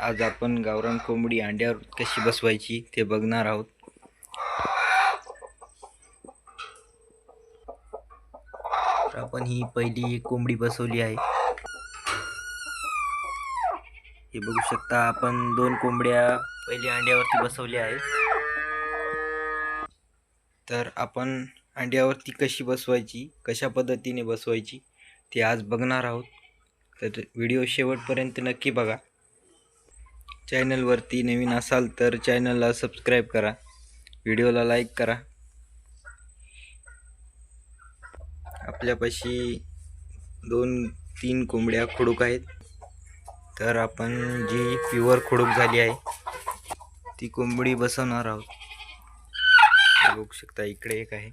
आज आपण गावरान कोंबडी अंड्यावर कशी बसवायची ते बघणार आहोत. तर आपण ही पहिली कोंबडी बसवली आहे. हे बघू शकता आपण दोन कोंबड्या पहिल्या अंड्यावरती बसवल्या आहेत. तर आपण अंड्यावरती कशी बसवायची कशा पद्धतीने बसवायची ते आज बघणार आहोत. तर व्हिडिओ शेवटपर्यंत नक्की बघा. चॅनलवरती नवीन असाल तर चॅनलला सबस्क्राईब करा. व्हिडिओला लाईक करा. आपल्यापाशी दोन तीन कोंबड्या खुडूक आहेत. तर आपण जी प्युअर खुडूक झाली आहे ती कोंबडी बसवणार आहोत. बघू शकता इकडे एक आहे.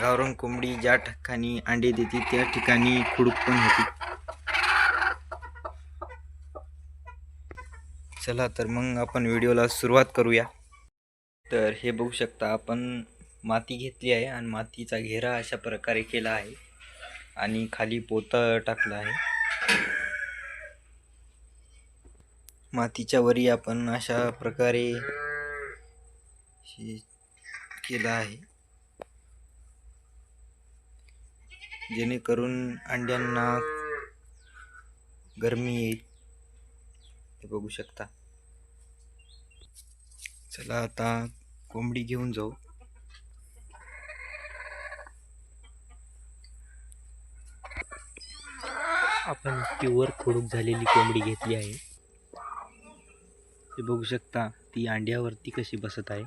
गावरान कोंबडी ज्या ठिकाणी अंडे देते त्या ठिकाणी खुडूक पण होती. चला तर मग आपण व्हिडिओला सुरुवात करूया. तर हे बघू शकता आपण माती घेतली आहे आणि मातीचा घेरा अशा प्रकारे केला आहे. आणि खाली पोतं टाकलं आहे. मातीच्या वरी आपण अशा प्रकारे हे केलं आहे. जेणेकरून अंड्यांना गरमी येईल. हे बघू शकता. चला आता कोंबडी घेऊन जाऊ. आपण प्युअर खोडूक झालेली कोंबडी घेतली आहे. हे बघू शकता ती अंड्यावरती कशी बसत आहे.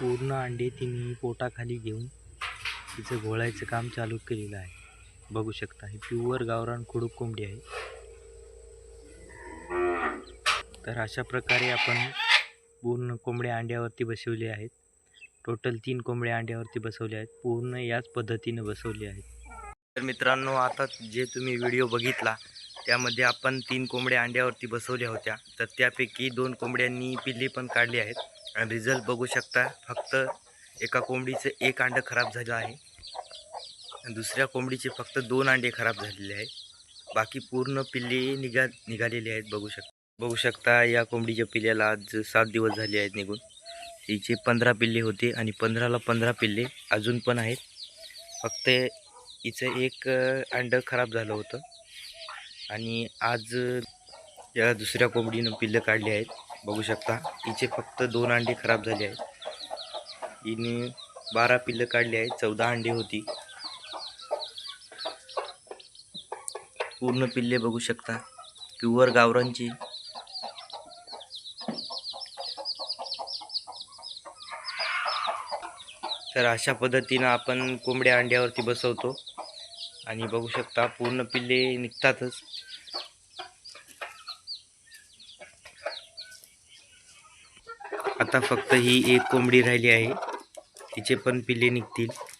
पूर्ण अंडे तिने पोटाखाली घेऊन तिचं घोळायचं काम चालू केलेलं आहे. बघू शकता ही प्युअर गावरान खुडूक कोंबडी आहे. तर अशा प्रकारे आपण पूर्ण कोंबड्या अंड्यावरती बसवले आहेत. टोटल तीन कोंबड्या अंड्यावरती बसवल्या आहेत. पूर्ण याच पद्धतीने बसवले आहेत. तर मित्रांनो आता जे तुम्ही व्हिडिओ बघितला त्यामध्ये आपण तीन कोंबड्या अंड्यावरती बसवल्या होत्या. तर त्यापैकी दोन कोंबड्यांनी पिल्ली पण काढली आहेत. आणि रिझल्ट बघू शकता फक्त एका कोंबडीचं एक अंडं खराब झालं आहे. दुसऱ्या कोंबडीचे फक्त दोन अंडे खराब झालेले आहेत. बाकी पूर्ण पिल्ले निघा निघालेले आहेत बघू शकता. बघू शकता या कोंबडीच्या पिल्ल्याला आज सात दिवस झाले आहेत निघून. तिचे पंधरा पिल्ले होते आणि पंधराला पंधरा पिल्ले अजून पण आहेत. फक्त हिचं एक अंडं खराब झालं होतं. आणि आज या दुसऱ्या कोंबडीनं पिल्लं काढली आहेत. बघू शकता हिचे फक्त दोन अंडे खराब झाले आहेत. हिने बारा पिल्लं काढली आहेत. चौदा अंडे होती. पूर्ण पिल्ले बघू शकता. प्युअर गावरांची तर अशा पद्धतीनं आपण कोंबड्या अंड्यावरती बसवतो. आणि बघू शकता पूर्ण पिल्ले निघतातच. आता फक्त ही एक कोंबडी राहिली आहे. तिचे पण पिल्ले निघतील.